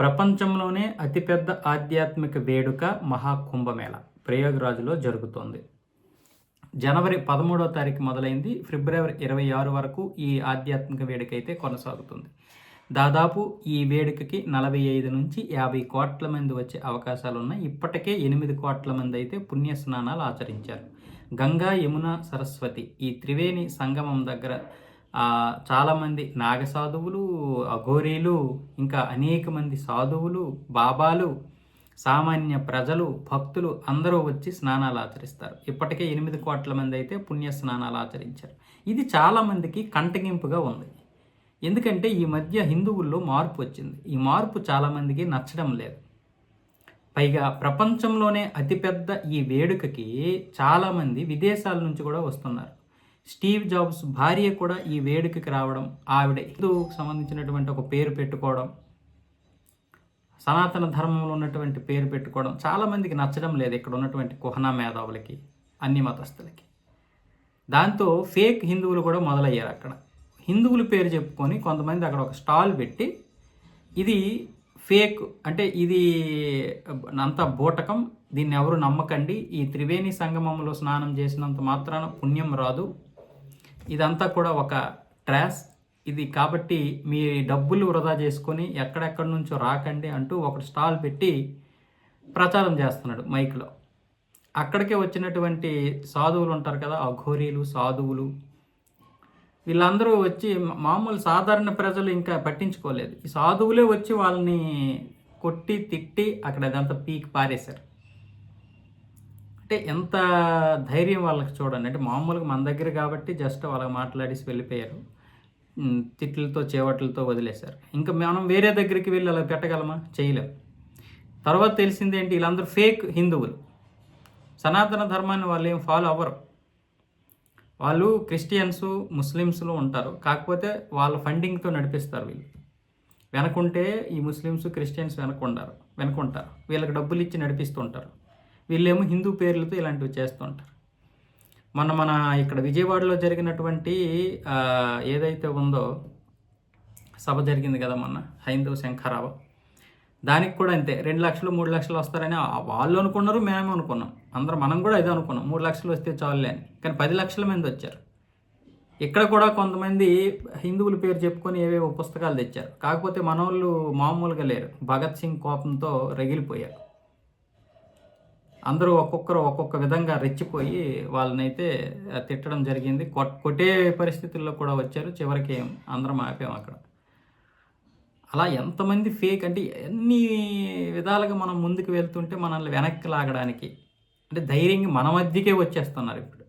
ప్రపంచంలోనే అతిపెద్ద ఆధ్యాత్మిక వేడుక మహాకుంభమేళ ప్రయోగరాజులో జరుగుతోంది. జనవరి పదమూడవ తారీఖు మొదలైంది. ఫిబ్రవరి ఇరవై ఆరు వరకు ఈ ఆధ్యాత్మిక వేడుక అయితే కొనసాగుతుంది. దాదాపు ఈ వేడుకకి నలభై ఐదు నుంచి యాభై కోట్ల మంది వచ్చే అవకాశాలు ఉన్నాయి. ఇప్పటికే ఎనిమిది కోట్ల మంది అయితే పుణ్య స్నానాలు ఆచరించారు. గంగా యమున సరస్వతి ఈ త్రివేణి సంగమం దగ్గర చాలామంది నాగ సాధువులు అఘోరీలు ఇంకా అనేక మంది సాధువులు బాబాలు సామాన్య ప్రజలు భక్తులు అందరూ వచ్చి స్నానాలు ఆచరిస్తారు. ఇప్పటికే ఎనిమిది కోట్ల మంది అయితే పుణ్య స్నానాలు ఆచరించారు. ఇది చాలామందికి కంటగింపుగా ఉంది. ఎందుకంటే ఈ మధ్య హిందువుల్లో మార్పు వచ్చింది. ఈ మార్పు చాలామందికి నచ్చడం లేదు. పైగా ప్రపంచంలోనే అతిపెద్ద ఈ వేడుకకి చాలామంది విదేశాల నుంచి కూడా వస్తున్నారు. స్టీవ్ జాబ్స్ భార్య కూడా ఈ వేడుకకి రావడం ఆవిడ హిందువుకు సంబంధించినటువంటి ఒక పేరు పెట్టుకోవడం సనాతన ధర్మంలో ఉన్నటువంటి పేరు పెట్టుకోవడం చాలామందికి నచ్చడం లేదు ఇక్కడ ఉన్నటువంటి కుహనా మేధావులకి అన్ని మతస్థులకి. దాంతో ఫేక్ హిందువులు కూడా మొదలయ్యారు అక్కడ. హిందువుల పేరు చెప్పుకొని కొంతమంది అక్కడ ఒక స్టాల్ పెట్టి ఇది ఫేక్ అంటే ఇది అంత బూటకం దీన్ని ఎవరు నమ్మకండి ఈ త్రివేణి సంగమంలో స్నానం చేసినంత మాత్రాన పుణ్యం రాదు ఇదంతా కూడా ఒక ట్రాస్. ఇది కాబట్టి మీ డబ్బులు వృధా చేసుకొని ఎక్కడెక్కడి నుంచో రాకండి అంటూ ఒక స్టాల్ పెట్టి ప్రచారం చేస్తున్నాడు మైక్లో. అక్కడికే వచ్చినటువంటి సాధువులు ఉంటారు కదా అఘోరీలు సాధువులు. వీళ్ళందరూ వచ్చి మామూలు సాధారణ ప్రజలు ఇంకా పట్టించుకోలేదు. ఈ సాధువులే వచ్చి వాళ్ళని కొట్టి తిట్టి అక్కడ అదంతా పీక్ పారేశారు. అంటే ఎంత ధైర్యం వాళ్ళకి చూడండి. అంటే మామూలుగా మన దగ్గర కాబట్టి జస్ట్ వాళ్ళకి మాట్లాడేసి వెళ్ళిపోయారు. తిట్లతో చేవట్లతో వదిలేశారు. ఇంకా మనం వేరే దగ్గరికి వెళ్ళి అలా పెట్టగలమా? చేయలేం. తర్వాత తెలిసింది ఏంటి? వీళ్ళందరూ ఫేక్ హిందువులు. సనాతన ధర్మాన్ని వాళ్ళు ఏం ఫాలో అవ్వరు. వాళ్ళు క్రిస్టియన్స్ ముస్లిమ్స్లో ఉంటారు. కాకపోతే వాళ్ళ ఫండింగ్తో నడిపిస్తారు వీళ్ళు. వెనకుంటే ఈ ముస్లిమ్స్ క్రిస్టియన్స్ వెనకుండారు. వెనకుంటారు. వీళ్ళకి డబ్బులు ఇచ్చి నడిపిస్తుంటారు వీళ్ళేమో హిందూ పేర్లతో ఇలాంటివి చేస్తుంటారు మొన్న మన ఇక్కడ విజయవాడలో జరిగినటువంటి ఏదైతే ఉందో సభ జరిగింది కదా మొన్న హైందవ శంఖరావ. దానికి కూడా అంతే రెండు లక్షలు మూడు లక్షలు వస్తారని వాళ్ళు అనుకున్నారు మేము అనుకున్నాం. అందరం మనం కూడా ఇదే అనుకున్నాం మూడు లక్షలు వస్తే చాలులే అని. కానీ పది లక్షల మంది వచ్చారు. ఇక్కడ కూడా కొంతమంది హిందువుల పేరు చెప్పుకొని ఏవేవో పుస్తకాలు తెచ్చారు. కాకపోతే మనోళ్ళు మామూలుగా లేరు. భగత్ సింగ్ కోపంతో రగిలిపోయారు. అందరూ ఒక్కొక్కరు ఒక్కొక్క విధంగా రెచ్చిపోయి వాళ్ళనైతే తిట్టడం జరిగింది. కొట్టే పరిస్థితుల్లో కూడా వచ్చారు. చివరికి అందరం ఆపాం అక్కడ. అలా ఎంతమంది ఫేక్ అంటే ఎన్ని విధాలుగా మనం ముందుకు వెళ్తుంటే మనల్ని వెనక్కి లాగడానికి అంటే ధైర్యంగా మన మధ్యకే వచ్చేస్తున్నారు ఇప్పుడు.